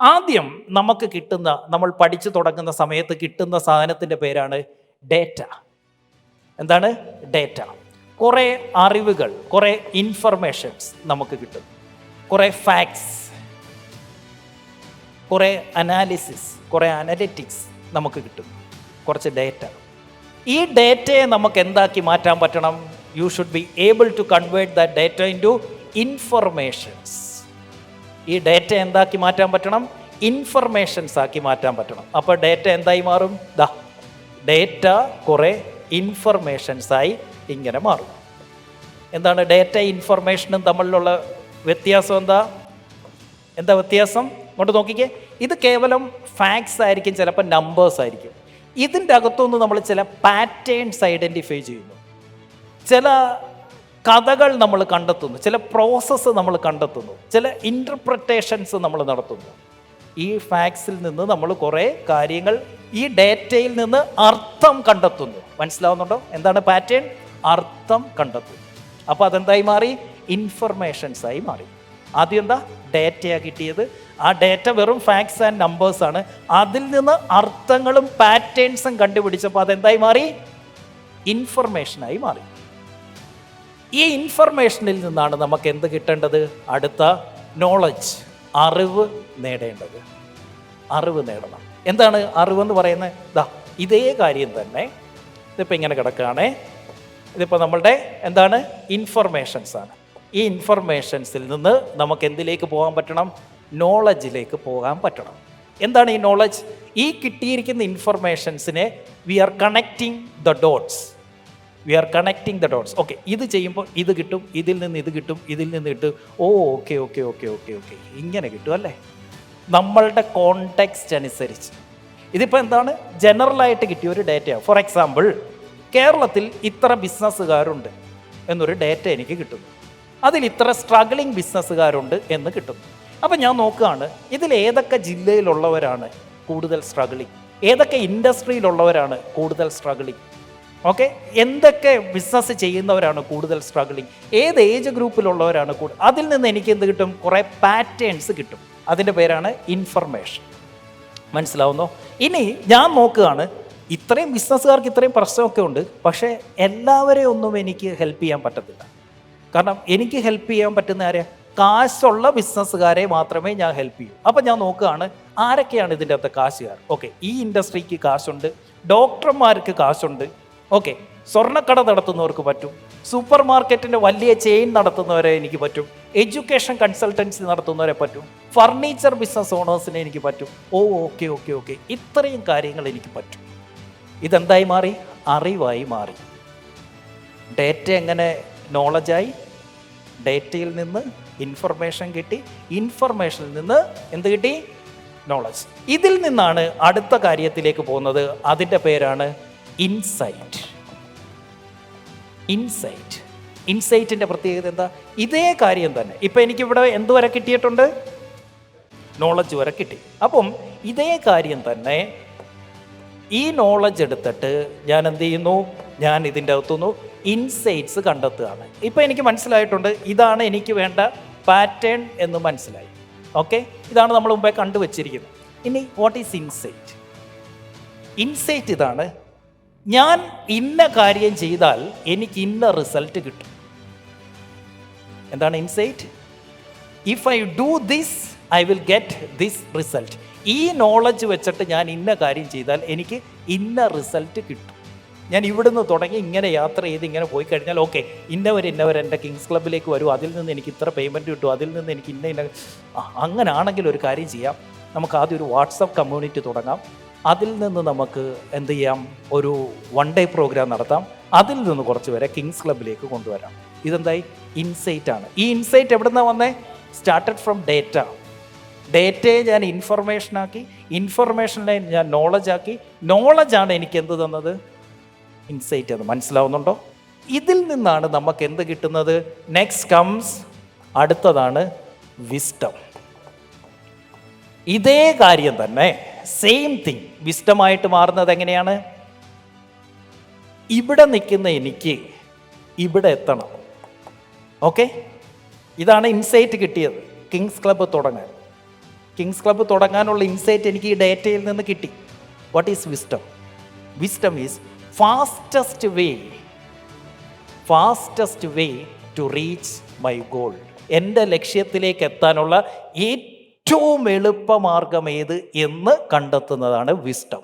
ആദ്യം നമുക്ക് കിട്ടുന്ന നമ്മൾ പഠിച്ചു തുടങ്ങുന്ന സമയത്ത് കിട്ടുന്ന സാധനത്തിന്റെ പേരാണ് ഡേറ്റ. എന്താണ്? ഡേറ്റ. കുറേ അറിവുകൾ കുറേ ഇൻഫർമേഷൻസ് നമുക്ക് കിട്ടും. കുറേ ഫാക്ട്സ് കുറേ അനാലിസിസ് കുറേ അനലറ്റിക്സ് നമുക്ക് കിട്ടും. കുറച്ച് ഡേറ്റ. ഈ ഡേറ്റയെ നമുക്ക് എന്താക്കി മാറ്റാൻ പറ്റണം? You should be able to convert the data into informations ഈ ഡേറ്റ എന്താക്കി മാറ്റാൻ പറ്റണം? ഇൻഫർമേഷൻസ് ആക്കി മാറ്റാൻ പറ്റണം. അപ്പോൾ ഡേറ്റ എന്തായി മാറും? ദാ ഡേറ്റ കുറേ ഇൻഫർമേഷൻസ് ആയി ഇങ്ങനെ മാറും. എന്താണ് ഡേറ്റ ഇൻഫർമേഷനും തമ്മിലുള്ള വ്യത്യാസം എന്താ? എന്താ വ്യത്യാസം? ഇങ്ങോട്ട് നോക്കിക്കേ. ഇത് കേവലം ഫാക്ട്സ് ആയിരിക്കും ചിലപ്പോൾ നമ്പേഴ്സ് ആയിരിക്കും. ഇതിന്റെ അകത്തുനിന്ന് നമ്മൾ ചില പാറ്റേൺസ് ഐഡന്റിഫൈ ചെയ്യുന്നു. ചില കഥകൾ നമ്മൾ കണ്ടെത്തുന്നു. ചില പ്രോസസ്സ് നമ്മൾ കണ്ടെത്തുന്നു. ചില ഇന്റർപ്രിട്ടേഷൻസ് നമ്മൾ നടത്തുന്നു. ഈ ഫാക്സിൽ നിന്ന് നമ്മൾ കുറേ കാര്യങ്ങൾ ഈ ഡേറ്റയിൽ നിന്ന് അർത്ഥം കണ്ടെത്തുന്നു. മനസ്സിലാവുന്നുണ്ടോ? എന്താണ് പാറ്റേൺ അർത്ഥം കണ്ടെത്തുന്നു. അപ്പോൾ അതെന്തായി മാറി? ഇൻഫർമേഷൻസ് ആയി മാറി. ആദ്യം എന്താ? ഡേറ്റയാണ് കിട്ടിയത്. ആ ഡേറ്റ വെറും ഫാക്ട്സ് ആൻഡ് നമ്പേഴ്സ് ആണ്. അതിൽ നിന്ന് അർത്ഥങ്ങളും പാറ്റേൺസും കണ്ടുപിടിച്ചപ്പോൾ അതെന്തായി മാറി? ഇൻഫർമേഷനായി മാറി. ഈ ഇൻഫർമേഷനിൽ നിന്നാണ് നമുക്ക് എന്ത് കിട്ടേണ്ടത്? അടുത്ത നോളജ് അറിവ് നേടേണ്ടത്. അറിവ് നേടണം. എന്താണ് അറിവെന്ന് പറയുന്നത്? ദാ ഇതേ കാര്യം തന്നെ ഇതിപ്പോൾ ഇങ്ങനെ കിടക്കുകയാണേ. ഇതിപ്പോൾ നമ്മളുടെ എന്താണ്? ഇൻഫർമേഷൻസ് ആണ്. ഈ ഇൻഫർമേഷൻസിൽ നിന്ന് നമുക്ക് എന്തിലേക്ക് പോകാൻ പറ്റണം? നോളജിലേക്ക് പോകാൻ പറ്റണം. എന്താണ് ഈ നോളജ് ഈ കിട്ടിയിരിക്കുന്ന ഇൻഫർമേഷൻസിനെ we are connecting the dots we are connecting the dots okay ഇത് ചെയ്യുമ്പോൾ ഇത് കിട്ടും ഇതിൽ നിന്ന് ഇത് കിട്ടും ഇതിൽ നിന്ന് കിട്ടും. ഓ okay okay okay okay okay ഇങ്ങനെ കിട്ടും അല്ലേ? നമ്മളുടെ കോണ്ടെക്സ്റ്റ് അനുസരിച്ച്. ഇതിപ്പോൾ എന്താണ്? ജനറലായിട്ട് കിട്ടിയ ഒരു ഡേറ്റയാണ് ഫോർ എക്സാമ്പിൾ കേരളത്തിൽ ഇത്ര ബിസിനസ്സുകാരുണ്ട് എന്നൊരു ഡേറ്റ എനിക്ക് കിട്ടുന്നു അതിൽ ഇത്ര സ്ട്രഗ്ലിംഗ് ബിസിനസ്സുകാരുണ്ട് എന്ന് കിട്ടുന്നു അപ്പം ഞാൻ നോക്കുകയാണ് ഇതിൽ ഏതൊക്കെ ജില്ലയിലുള്ളവരാണ് കൂടുതൽ സ്ട്രഗ്ലിംഗ് ഏതൊക്കെ ഇൻഡസ്ട്രിയിലുള്ളവരാണ് കൂടുതൽ സ്ട്രഗ്ലിംഗ് ഓക്കെ? എന്തൊക്കെ ബിസിനസ് ചെയ്യുന്നവരാണ് കൂടുതൽ സ്ട്രഗിളിങ് ഏത് ഏജ് ഗ്രൂപ്പിലുള്ളവരാണ് കൂടുതൽ അതിൽ നിന്ന് എനിക്ക് എന്ത് കിട്ടും? കുറേ പാറ്റേൺസ് കിട്ടും. അതിന്റെ പേരാണ് ഇൻഫർമേഷൻ മനസ്സിലാവുന്നോ? ഇനി ഞാൻ നോക്കുകയാണ് ഇത്രയും ബിസിനസ്സുകാർക്ക് ഇത്രയും പ്രശ്നമൊക്കെ ഉണ്ട് പക്ഷേ എല്ലാവരെയും ഒന്നും എനിക്ക് ഹെൽപ്പ് ചെയ്യാൻ പറ്റത്തില്ല. കാരണം എനിക്ക് ഹെൽപ്പ് ചെയ്യാൻ പറ്റുന്ന ആരെയാ കാശുള്ള ബിസിനസ്സുകാരെ മാത്രമേ ഞാൻ ഹെൽപ്പ് ചെയ്യൂ. അപ്പം ഞാൻ നോക്കുകയാണ് ആരൊക്കെയാണ് ഇതിന്റെ അകത്ത് കാശുകാർ? ഓക്കെ ഈ ഇൻഡസ്ട്രിക്ക് കാശുണ്ട് ഡോക്ടർമാർക്ക് കാശുണ്ട് ഓക്കെ സ്വർണക്കട നടത്തുന്നവർക്ക് പറ്റും. സൂപ്പർ മാർക്കറ്റിന്റെ വലിയ ചെയിൻ നടത്തുന്നവരെ എനിക്ക് പറ്റും. എഡ്യൂക്കേഷൻ കൺസൾട്ടൻസി നടത്തുന്നവരെ പറ്റും. ഫർണിച്ചർ ബിസിനസ് ഓണേഴ്സിനെ എനിക്ക് പറ്റും. ഓ ഓക്കെ ഓക്കെ ഓക്കെ ഇത്രയും കാര്യങ്ങൾ എനിക്ക് പറ്റും. ഇതെന്തായി മാറി? അറിവായി മാറി. ഡേറ്റ എങ്ങനെ നോളജായി ഡേറ്റയിൽ നിന്ന് ഇൻഫർമേഷൻ കിട്ടി. ഇൻഫർമേഷനിൽ നിന്ന് എന്ത് കിട്ടി? നോളജ് ഇതിൽ നിന്നാണ് അടുത്ത കാര്യത്തിലേക്ക് പോകുന്നത്. അതിന്റെ പേരാണ് ഇൻസൈറ്റ് ഇൻസൈറ്റ് ഇൻസൈറ്റിന്റെ പ്രത്യേകത എന്താ? ഇതേ കാര്യം തന്നെ. ഇപ്പം എനിക്കിവിടെ എന്തുവരെ കിട്ടിയിട്ടുണ്ട്? നോളജ് വരെ കിട്ടി. അപ്പം ഇതേ കാര്യം തന്നെ ഈ നോളജ് എടുത്തിട്ട് ഞാൻ എന്ത് ചെയ്യുന്നു? ഞാൻ ഇതിന്റെ അകത്തുനിന്നു ഇൻസൈറ്റ്സ് കണ്ടെത്തുകയാണ്. ഇപ്പം എനിക്ക് മനസ്സിലായിട്ടുണ്ട് ഇതാണ് എനിക്ക് വേണ്ട പാറ്റേൺ എന്ന് മനസ്സിലായി. ഓക്കെ ഇതാണ് നമ്മൾ മുമ്പേ കണ്ടുവച്ചിരിക്കുന്നത്. ഇനി വാട്ട് ഈസ് ഇൻസൈറ്റ് ഇൻസൈറ്റ് ഇതാണ് ഞാൻ ഇന്ന കാര്യം ചെയ്താൽ എനിക്ക് ഇന്ന റിസൾട്ട് കിട്ടും. എന്താണ് insight if I do this I will get this result ഈ നോളജ് വെച്ചിട്ട് ഞാൻ ഇന്ന കാര്യം ചെയ്താൽ എനിക്ക് ഇന്ന റിസൾട്ട് കിട്ടും. ഞാൻ ഇവിടുന്ന് തുടങ്ങി ഇങ്ങനെ യാത്ര ചെയ്ത് ഇങ്ങനെ പോയി കഴിഞ്ഞാൽ ഓക്കെ ഇന്നവർ ഇന്നവർ എന്റെ കിങ്സ് ക്ലബിലേക്ക് വരും. അതിൽ നിന്ന് എനിക്ക് ഇത്ര പേയ്മെന്റ് കിട്ടും. അതിൽ നിന്ന് എനിക്ക് ഇന്ന ഇന്ന അങ്ങനെ ആണെങ്കിൽ ഒരു കാര്യം ചെയ്യാം. നമുക്ക് ആദ്യം ഒരു വാട്സപ്പ് കമ്മ്യൂണിറ്റി തുടങ്ങാം. അതിൽ നിന്ന് നമുക്ക് എന്ത് ചെയ്യാം? ഒരു വൺ ഡേ പ്രോഗ്രാം നടത്താം. അതിൽ നിന്ന് കുറച്ച് പേരെ കിങ്സ് ക്ലബിലേക്ക് കൊണ്ടുവരാം. ഇതെന്തായി? ഇൻസൈറ്റ് ആണ്. ഈ ഇൻസൈറ്റ് എവിടെ നിന്നാണ് വന്നേ സ്റ്റാർട്ടഡ് ഫ്രം ഡേറ്റ ഡേറ്റയെ ഞാൻ ഇൻഫർമേഷൻ ആക്കി ഇൻഫർമേഷനെ ഞാൻ നോളജ് ആക്കി. നോളജാണ് എനിക്ക് എന്ത് തന്നത്? ഇൻസൈറ്റ് അത് മനസ്സിലാവുന്നുണ്ടോ? ഇതിൽ നിന്നാണ് നമുക്ക് എന്ത് കിട്ടുന്നത്? നെക്സ്റ്റ് കംസ് അടുത്തതാണ് വിസ്റ്റം ഇതേ കാര്യം തന്നെ സെയിം തിങ് വിസ്റ്റമായിട്ട് മാറുന്നത് എങ്ങനെയാണ്? ഇവിടെ നിൽക്കുന്ന എനിക്ക് ഇവിടെ എത്തണം. ഓക്കെ ഇതാണ് ഇൻസൈറ്റ് കിട്ടിയത്. കിങ്സ് ക്ലബ്ബ് തുടങ്ങാൻ. കിങ്സ് ക്ലബ്ബ് തുടങ്ങാനുള്ള ഇൻസൈറ്റ് എനിക്ക് ഈ ഡേറ്റയിൽ നിന്ന് കിട്ടി. What is wisdom wisdom is fastest way fastest way to reach my goal എന്റെ ലക്ഷ്യത്തിലേക്ക് എത്താനുള്ള ഏറ്റവും എളുപ്പമാർഗം ഏത് എന്ന് കണ്ടെത്തുന്നതാണ് വിസ്റ്റം